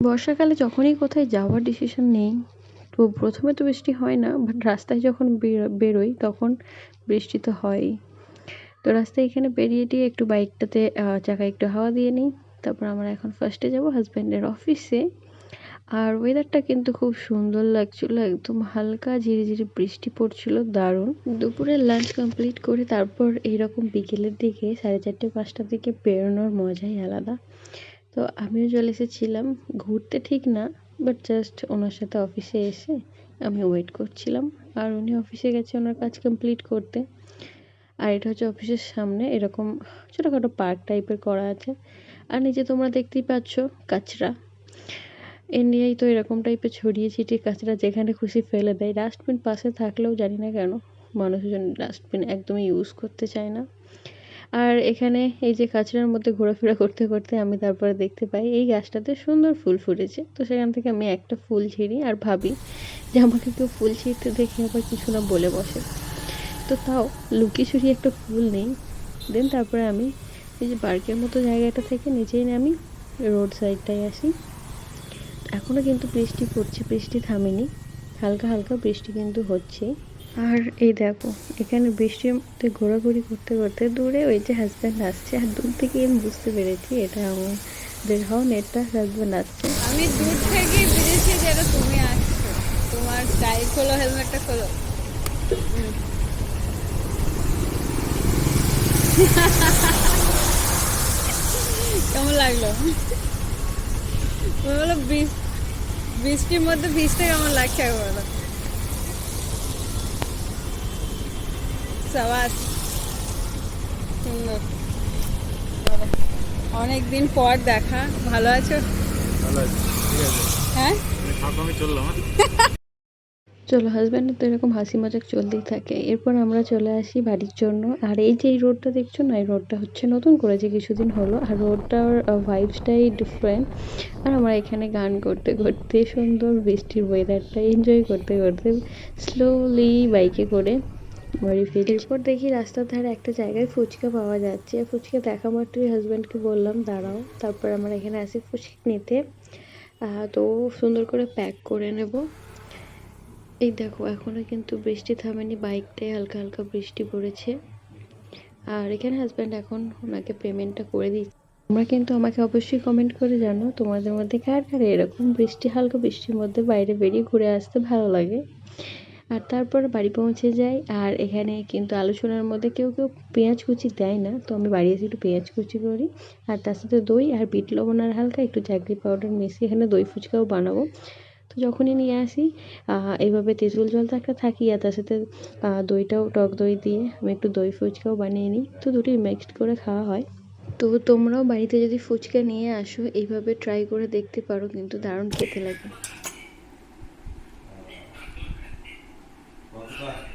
বর্ষাকালে যখনই কোথায় যাওয়ার ডিসিশন নেই তো প্রথমে তো বৃষ্টি হয় না বাট রাস্তায় যখন বের- বেরোই তখন বৃষ্টি তো হয়ই। তো রাস্তায় এখানে বেরিয়ে দিয়ে একটু বাইকটাতে চাকায় একটু হাওয়া দিয়ে নিই, তারপর আমরা এখন ফার্স্টে যাব হাজব্যান্ডের অফিসে আর ওয়েদারটা কিন্তু খুব সুন্দর লাগছিল, একদম হালকা ঝিরিঝিরি বৃষ্টি পড়ছিল, দারুণ। দুপুরে লাঞ্চ কমপ্লিট করে তারপর এইরকম বিকেলের দিকে সাড়ে চারটে পাঁচটার দিকে বেরোনোর মজাই আলাদা। তো আমিও চলে এসেছিলাম। ঘুরতে ঠিক না বাট জাস্ট ওনার সাথে অফিসে এসে আমি ওয়েট করছিলাম। আর উনি অফিসে গেছে ওনার কাজ কমপ্লিট করতে। আর এটা হচ্ছে অফিসের সামনে এরকম ছোটোখাটো পার্ক টাইপের করা আছে। আর নিচে তোমরা দেখতেই পাচ্ছ কাঁচরা। ইন্ডিয়ায় তো এরকম টাইপের ছড়িয়ে ছিটিয়ে কাঁচরা যেখানে খুশি ফেলে দেয়। ডাস্টবিন পাশে থাকলেও জানি না কেন, মানুষজন ডাস্টবিন একদমই ইউজ করতে চায় না। আর এখানে এই যে কাঁচরার মধ্যে ঘোরাফেরা করতে করতে আমি তারপরে দেখতে পাই, এই গাছটাতে সুন্দর ফুল ফুটেছে। তো সেখান থেকে আমি একটা ফুল ছিঁড়ি আর ভাবি যে আমাকে কেউ ফুল ছিঁড়তে দেখে আবার কিছু না বলে বসে। তো তাও লুকিয়ে ছুড়িয়ে একটা ফুল নেই। দেন তারপরে আমি এই যে পার্কের মতো জায়গাটা থেকে নিচেই নামি, রোড সাইডটায় আসি। এখনও কিন্তু বৃষ্টি পড়ছে, বৃষ্টি থামেনি। হালকা হালকা বৃষ্টি কিন্তু হচ্ছে। আর এই দেখো, এখানে বৃষ্টির মধ্যে ঘোরাঘুরি করতে করতে দূরে ওই যে হাজব্যান্ড আসছে। আর দূর থেকে আমি বুঝতে পেরেছি এটা আমাদের হন এটা হাজব্যান্ড আসছে। আমি দূর থেকেই বুঝেছি যে এটা তুমি আসছো। তোমার টাই খোলো হেলমেটটা খোলো। কেমন লাগল? বলো বৃষ্টির মধ্যে ভিজতে কেমন লাগছে? বলো সাবাস। সুন্দর। অনেক দিন পর দেখা। ভালো আছো? হ্যাঁ? হ্যাঁ? চলো হাজব্যান্ডের তো এরকম হাসি মজাক চলতেই থাকে। এরপর আমরা চলে আসি বাড়ির জন্য। আর এই যে এই রোডটা দেখছ না এই রোডটা হচ্ছে নতুন করেছে কিছুদিন হলো। আর রোডটার ভাইবসটাই ডিফারেন্ট আর আমরা এখানে গান করতে করতে সুন্দর বৃষ্টির ওয়েদারটা এনজয় করতে করতে স্লোলি বাইকে করে বাড়ি ফিরি এরপর দেখি রাস্তার ধারে একটা জায়গায় ফুচকা পাওয়া যাচ্ছে। ফুচকা দেখা মাত্রই হাজব্যান্ডকে বললাম, দাঁড়াও। তারপর আমরা এখানে আসি ফুচকা নিতে। তো সুন্দর করে প্যাক করে নেব। এই দেখো, এখনও কিন্তু বৃষ্টি থামেনি বাইকটায় হালকা হালকা বৃষ্টি পড়েছে। আর এখানে হাজব্যান্ড এখন ওনাকে পেমেন্টটা করে দিচ্ছে। তোমরা কিন্তু আমাকে অবশ্যই কমেন্ট করে জানো, তোমাদের মধ্যে কার কার এরকম বৃষ্টি, হালকা বৃষ্টির মধ্যে বাইরে বেরিয়ে ঘুরে আসতে ভালো লাগে। আর তারপর বাড়ি পৌঁছে যাই। আর এখানে কিন্তু আলোচনার মধ্যে কেউ কেউ পেঁয়াজ কুচি দেয় না, তো আমি বাড়ি এসে একটু পেঁয়াজ কুচি করি। আর তার সাথে দই আর বিট লবণ আর হালকা একটু জাগরি পাউডার মিশিয়ে এখানে দই ফুচকাও বানাবো। তো যখনই নিয়ে আসি এইভাবে তেঁতুল জল তো একটা থাকি আর তার সাথে দইটাও, টক দই দিয়ে আমি একটু দই ফুচকাও বানিয়ে নিই। তো দুটোই মিক্সড করে খাওয়া হয়। তো তোমরাও বাড়িতে যদি ফুচকা নিয়ে আসো, এইভাবে ট্রাই করে দেখতে পারো, কিন্তু দারুণ খেতে লাগে। Right.